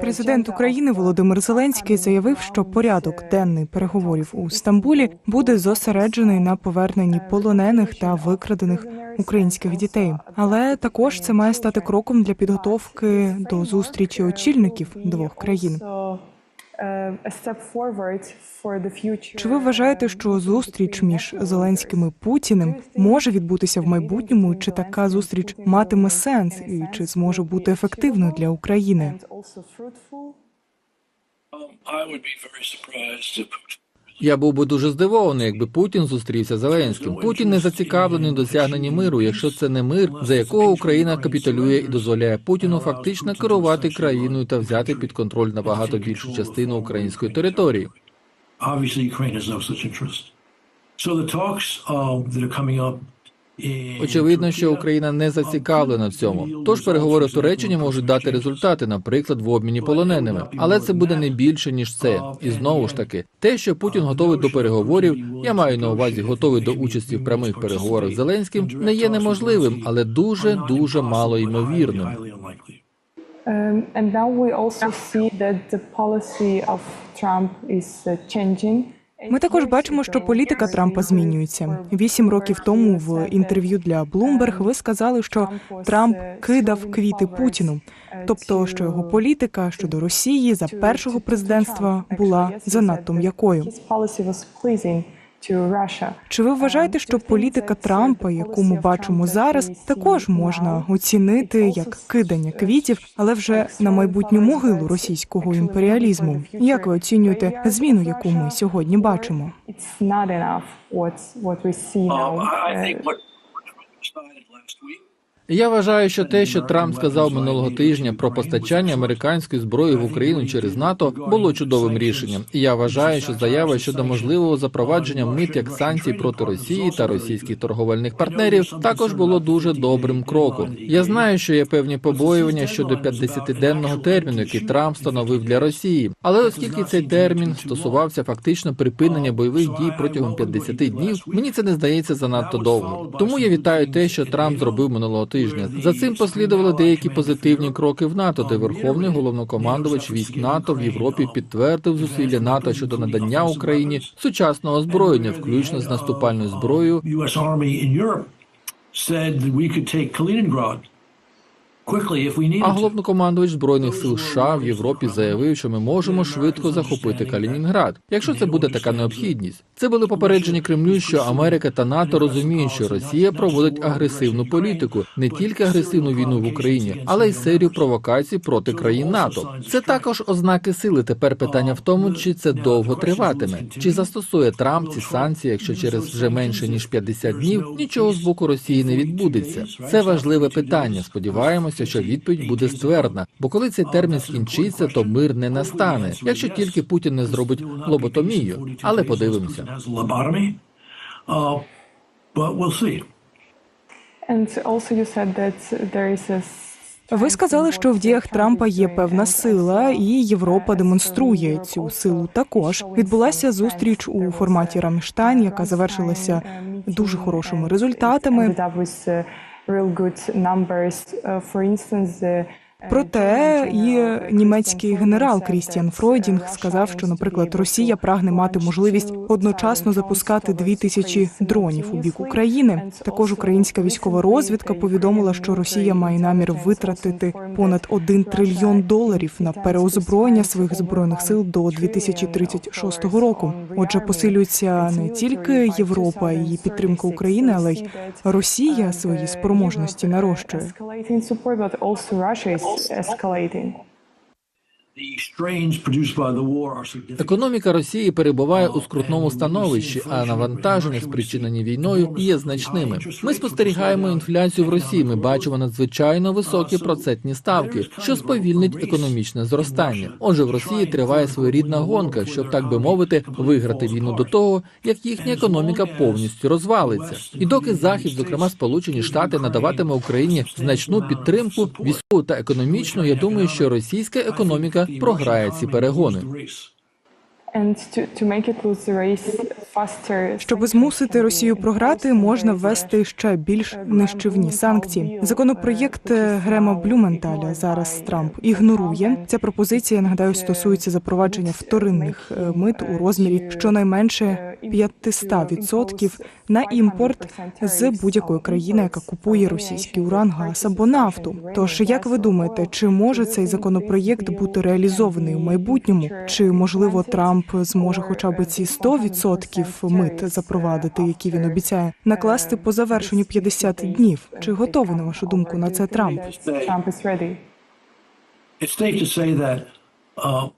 Президент України Володимир Зеленський заявив, що порядок денний переговорів у Стамбулі буде зосереджений на поверненні полонених та викрадених українських дітей. Але також це має стати кроком для підготовки до зустрічі очільників двох країн. Чи ви вважаєте, що зустріч між Зеленським і Путіним може відбутися в майбутньому? Чи така зустріч матиме сенс, і чи зможе бути ефективною для України? Я був би дуже здивований, якби Путін зустрівся з Зеленським. Путін не зацікавлений у досягненні миру, якщо це не мир, за якого Україна капітулює і дозволяє Путіну фактично керувати країною та взяти під контроль набагато більшу частину української території. obviously Ukraine has no such interest. So the talks uh, that are coming up Очевидно, що Україна не зацікавлена в цьому. Тож переговори в Туреччині можуть дати результати, наприклад, в обміні полоненими. Але це буде не більше ніж це. І знову ж таки, те, що Путін готовий до переговорів, я маю на увазі готовий до участі в прямих переговорах з Зеленським, не є неможливим, але дуже дуже мало ймовірним. Um, and now we also see that the policy of Trump is uh, changing. Ми також бачимо, що політика Трампа змінюється. Вісім років тому в інтерв'ю для Bloomberg ви сказали, що Трамп кидав квіти Путіну, тобто що його політика щодо Росії за першого президентства була занадто м'якою. Чи ви вважаєте, що політика Трампа, яку ми бачимо зараз, також можна оцінити як кидання квітів, але вже на майбутню могилу російського імперіалізму? Як ви оцінюєте зміну, яку ми сьогодні бачимо? What, what we. Um, I, I Uh, think what last week Я вважаю, що те, що Трамп сказав минулого тижня про постачання американської зброї в Україну через НАТО, було чудовим рішенням. І я вважаю, що заява щодо можливого запровадження мит як санкцій проти Росії та російських торговельних партнерів також було дуже добрим кроком. Я знаю, що є певні побоювання щодо 50-денного терміну, який Трамп встановив для Росії. Але оскільки цей термін стосувався фактично припинення бойових дій протягом 50 днів, мені це не здається занадто довго. Тому я вітаю те, що Трамп зробив минулого тижня. За цим послідували деякі позитивні кроки в НАТО, де верховний головнокомандувач військ НАТО в Європі підтвердив зусилля НАТО щодо надання Україні сучасного озброєння, включно з наступальною зброєю. А головнокомандувач збройних сил США в Європі заявив, що ми можемо швидко захопити Калінінград, якщо це буде така необхідність. Це були попередження Кремлю, що Америка та НАТО розуміють, що Росія проводить агресивну політику, не тільки агресивну війну в Україні, але й серію провокацій проти країн НАТО. Це також ознаки сили. Тепер питання в тому, чи це довго триватиме, чи застосує Трамп ці санкції, якщо через вже менше ніж 50 днів нічого з боку Росії не відбудеться. Це важливе питання. Сподіваємося, що відповідь буде ствердна. Бо коли цей термін скінчиться, то мир не настане, якщо тільки Путін не зробить лоботомію. Але подивимося. Ви сказали, що в діях Трампа є певна сила, і Європа демонструє цю силу. Також відбулася зустріч у форматі Рамштайн, яка завершилася дуже хорошими результатами. real good numbers. Uh, for instance, the Проте і німецький генерал Крістіан Фройдінг сказав, що, наприклад, Росія прагне мати можливість одночасно запускати дві тисячі дронів у бік України. Також українська військова розвідка повідомила, що Росія має намір витратити понад 1 трильйон доларів на переозброєння своїх збройних сил до 2036 року. Отже, посилюється не тільки Європа і її підтримка України, але й Росія свої спроможності нарощує. Escalating Економіка Росії перебуває у скрутному становищі, а навантаження, спричинені війною, є значними. Ми спостерігаємо інфляцію в Росії. Ми бачимо надзвичайно високі процентні ставки, що сповільнить економічне зростання. Отже, в Росії триває своєрідна гонка, щоб так би мовити, виграти війну до того, як їхня економіка повністю розвалиться. І доки захід, зокрема Сполучені Штати, надаватиме Україні значну підтримку військову та економічну, я думаю, що російська економіка програє ці перегони. Щоб змусити Росію програти, можна ввести ще більш нищівні санкції. Законопроєкт е, Грема Блюменталя зараз Трамп ігнорує. Ця пропозиція нагадаю стосується запровадження вторинних е, мит у розмірі щонайменше 500% на імпорт з будь-якої країни, яка купує російський уран, газ або нафту. Тож як ви думаєте, чи може цей законопроєкт бути реалізований у майбутньому? Чи можливо Трамп зможе хоча б ці 100% мит запровадити, які він обіцяє, накласти по завершенню 50 днів? Чи готовий на вашу думку на це Трамп? Trump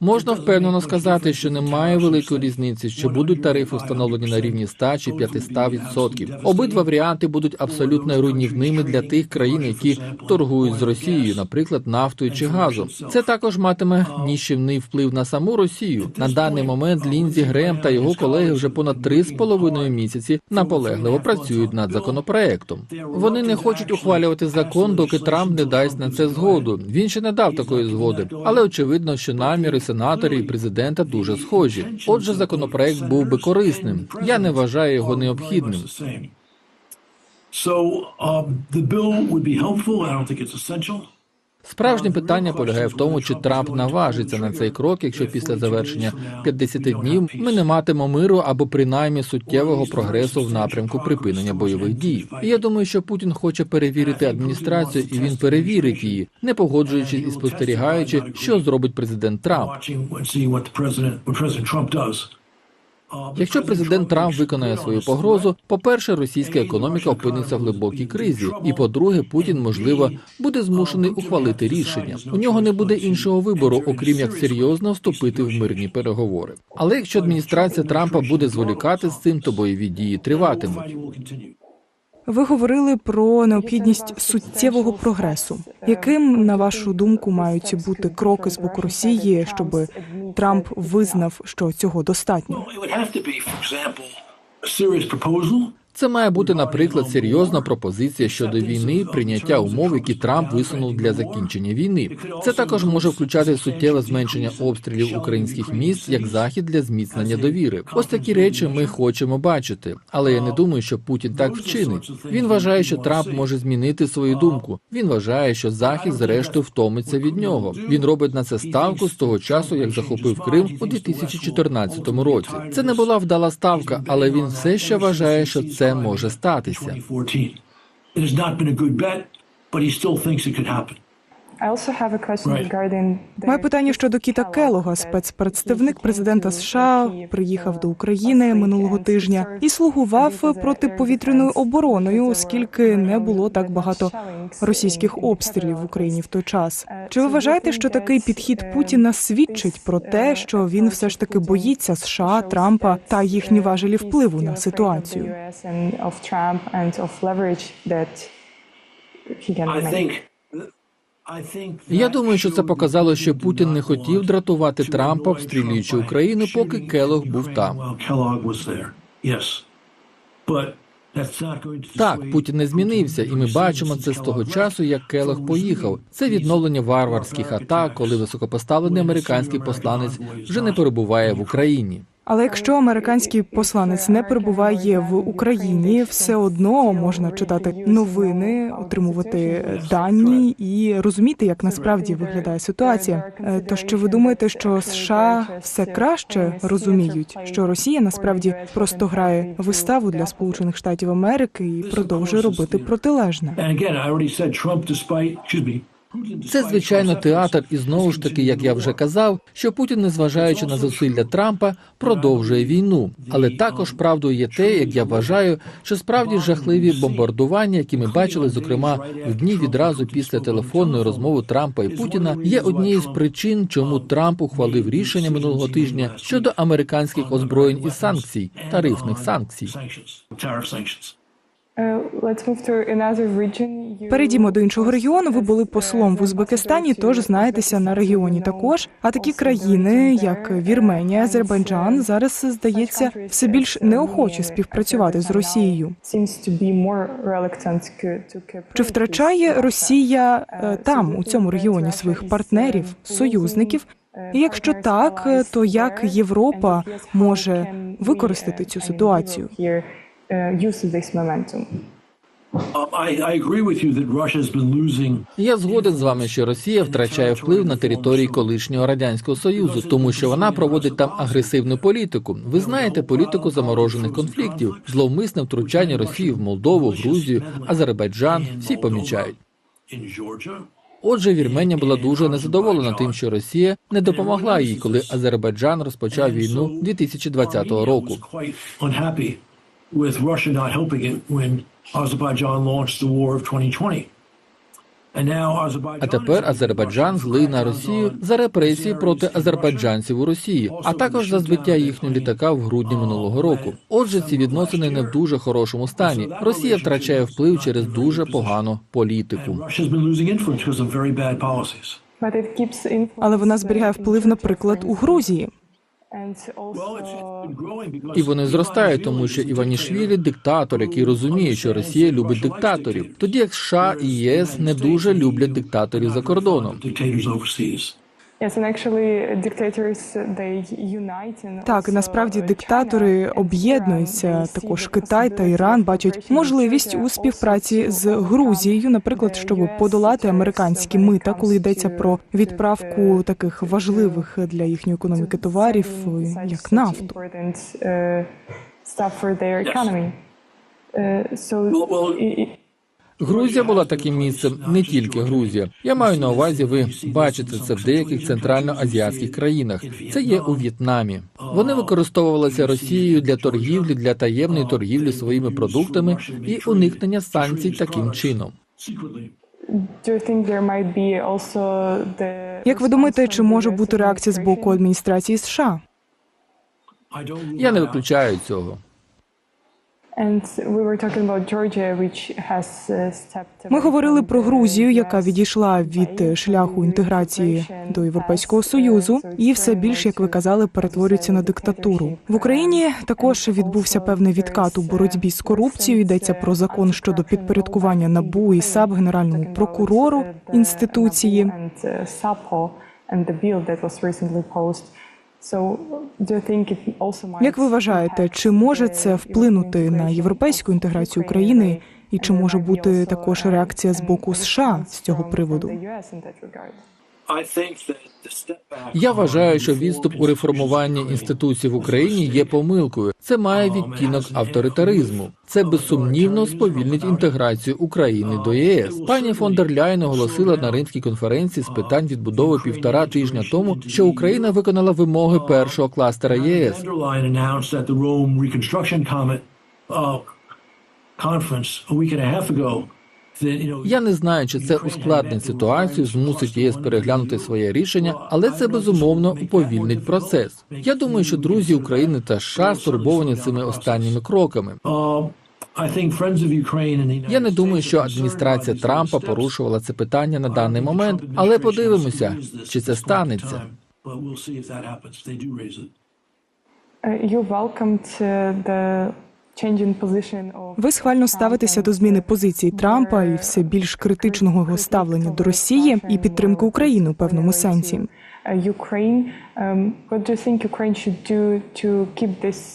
Можна впевнено сказати, що немає великої різниці, чи будуть тарифи встановлені на рівні 100 чи 500%. Обидва варіанти будуть абсолютно руйнівними для тих країн, які торгують з Росією, наприклад, нафтою чи газом. Це також матиме ніщівний вплив на саму Росію. На даний момент Лінзі Грем та його колеги вже понад три з половиною місяці наполегливо працюють над законопроектом. Вони не хочуть ухвалювати закон, доки Трамп не дасть на це згоду. Він ще не дав такої згоди, але очевидно, що наміри сенаторів і президента дуже схожі. Отже, законопроект був би корисним. Я не вважаю його необхідним. So um, the bill would be helpful. I don't think it's essential. Справжнє питання полягає в тому, чи Трамп наважиться на цей крок, якщо після завершення 50 днів ми не матимемо миру або принаймні суттєвого прогресу в напрямку припинення бойових дій. І я думаю, що Путін хоче перевірити адміністрацію, і він перевірить її, не погоджуючись і спостерігаючи, що зробить президент Трамп. Якщо президент Трамп виконає свою погрозу, по-перше, російська економіка опиниться в глибокій кризі, і по-друге, Путін можливо буде змушений ухвалити рішення. У нього не буде іншого вибору, окрім як серйозно вступити в мирні переговори. Але якщо адміністрація Трампа буде зволікати з цим, то бойові дії триватимуть. Ви говорили про необхідність суттєвого прогресу. Яким, на вашу думку, мають бути кроки з боку Росії, щоб Трамп визнав, що цього достатньо? Це має бути, наприклад, серйозна пропозиція щодо війни, прийняття умов, які Трамп висунув для закінчення війни. Це також може включати суттєве зменшення обстрілів українських міст як захід для зміцнення довіри. Ось такі речі ми хочемо бачити. Але я не думаю, що Путін так вчинить. Він вважає, що Трамп може змінити свою думку. Він вважає, що захід зрештою втомиться від нього. Він робить на це ставку з того часу, як захопив Крим у 2014 році. Це не була вдала ставка, але він все ще вважає, що це може статися. 2014. It has not been a good bet, but he still thinks it could happen. I also have a question Right. regarding the Має питання щодо Кіта Келога. Спецпредставник президента США приїхав до України минулого тижня і слугував протиповітряною обороною, оскільки не було так багато російських обстрілів в Україні в той час. Чи ви вважаєте, що такий підхід Путіна свідчить про те, що він все ж таки боїться США, Трампа та їхні важелі впливу на ситуацію? I think. Я думаю, що це показало, що Путін не хотів дратувати Трампа, обстрілюючи Україну, поки Келог був там. Так, Путін не змінився, і ми бачимо це з того часу, як Келог поїхав. Це відновлення варварських атак, коли високопоставлений американський посланець вже не перебуває в Україні. Але якщо американський посланець не перебуває в Україні, все одно можна читати новини, отримувати дані і розуміти, як насправді виглядає ситуація. Е, То що ви думаєте, що США все краще розуміють, що Росія насправді просто грає виставу для Сполучених Штатів Америки і продовжує робити протилежне? Це звичайно театр, і знову ж таки, як я вже казав, що Путін, незважаючи на зусилля Трампа, продовжує війну. Але також правдою є те, як я вважаю, що справді жахливі бомбардування, які ми бачили, зокрема в дні відразу після телефонної розмови Трампа і Путіна, є однією з причин, чому Трамп ухвалив рішення минулого тижня щодо американських озброєнь і санкцій, тарифних санкцій. Sanctions. Перейдімо до іншого регіону. Ви були послом в Узбекистані, тож знаєтеся на регіоні також. А такі країни, як Вірменія, Азербайджан, зараз здається все більш неохоче співпрацювати з Росією. Чи втрачає Росія е, там у цьому регіоні своїх партнерів, союзників І якщо так, то як Європа може використати цю ситуацію? Um, I, I agree with you that Russia has been losing Я згоден з вами, що Росія втрачає вплив на території колишнього радянського союзу, тому що вона проводить там агресивну політику. Ви знаєте політику заморожених конфліктів, зловмисне втручання Росії в Молдову, Грузію, Азербайджан. Всі помічають. Отже, Вірменія була дуже незадоволена тим, що Росія не допомогла їй, коли Азербайджан розпочав війну 2020 року. With Russia not helping it when Azerbaijan launched the war of 2020. And now Azerbaijan А тепер Азербайджан злий на Росію за репресії проти азербайджанців у Росії, а також за збиття їхнього літака в грудні минулого року. Отже, ці відносини не в дуже хорошому стані. Росія втрачає вплив через дуже погану політику. Але вона зберігає вплив, наприклад, у Грузії. І вони зростають, тому що Іванішвілі диктатор, який розуміє, що Росія любить диктаторів, тоді як США і ЄС не дуже люблять диктаторів за кордоном. Так, насправді диктатори об'єднуються. Також Китай та Іран бачать можливість у співпраці з Грузією, наприклад, щоб подолати американські мита, коли йдеться про відправку таких важливих для їхньої економіки товарів, як нафту. Well, well, Грузія була таким місцем, не тільки Грузія. Я маю на увазі, ви бачите це в деяких центральноазіатських країнах. Це є у В'єтнамі. Вони використовувалися Росією для торгівлі, для таємної торгівлі своїми продуктами і уникнення санкцій таким чином. Як ви думаєте, чи може бути реакція з боку адміністрації США? Я не виключаю цього. Ми говорили про Грузію, яка відійшла від шляху інтеграції до Європейського союзу, і все більше, як ви казали, перетворюється на диктатуру. В Україні також відбувся певний відкат у боротьбі з корупцією. Йдеться про закон щодо підпорядкування НАБУ і САП генеральному прокурору інституції. Як ви вважаєте, чи може це вплинути на європейську інтеграцію України, і чи може бути також реакція з боку США з цього приводу? Я вважаю, що відступ у реформуванні інституцій в Україні є помилкою. Це має відтінок авторитаризму. Це безсумнівно сповільнить інтеграцію України до ЄС. Пані фон дер Ляйн оголосила на римській конференції з питань відбудови півтора тижня тому, що Україна виконала вимоги першого кластера ЄС. conference a week and a half ago Я не знаю, чи це ускладнить ситуацію, змусить ЄС переглянути своє рішення, але це безумовно уповільнить процес. Я думаю, що друзі України та США стурбовані цими останніми кроками. uh, United Я не думаю, що адміністрація Трампа порушувала це питання на даний Uh, момент, але подивимося, to чи це станеться. time. But we'll see if that happens. If They do raise it. You welcomed uh, the Ви схвально ставитеся до зміни позиції Трампа і все більш критичного його ставлення до Росії і підтримки України у певному сенсі. uh. Um,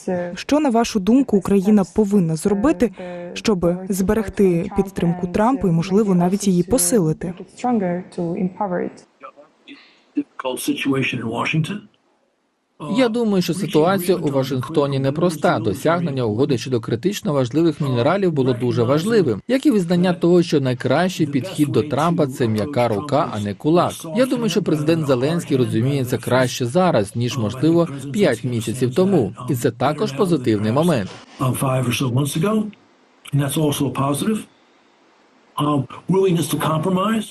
uh, Що на вашу думку Україна повинна зробити, щоб зберегти підтримку Трампа і, можливо, навіть її посилити? Я думаю, що ситуація у Вашингтоні непроста. Досягнення угоди щодо критично важливих мінералів було дуже важливим, як і визнання того, що найкращий підхід до Трампа це м'яка рука, а не кулак. Я думаю, що президент Зеленський розуміє це краще зараз, ніж можливо 5 місяців тому, і це також позитивний момент. Um, willingness to compromise.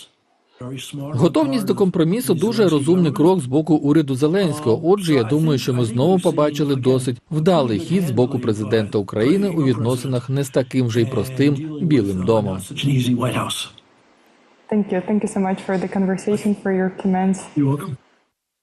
Готовність до компромісу дуже розумний крок з боку уряду Зеленського. Отже, я думаю, що ми знову побачили досить вдалий хід з боку президента України у відносинах не з таким же й простим білим домом. Thank you. Thank you so much for the conversation, for your comments. You're welcome.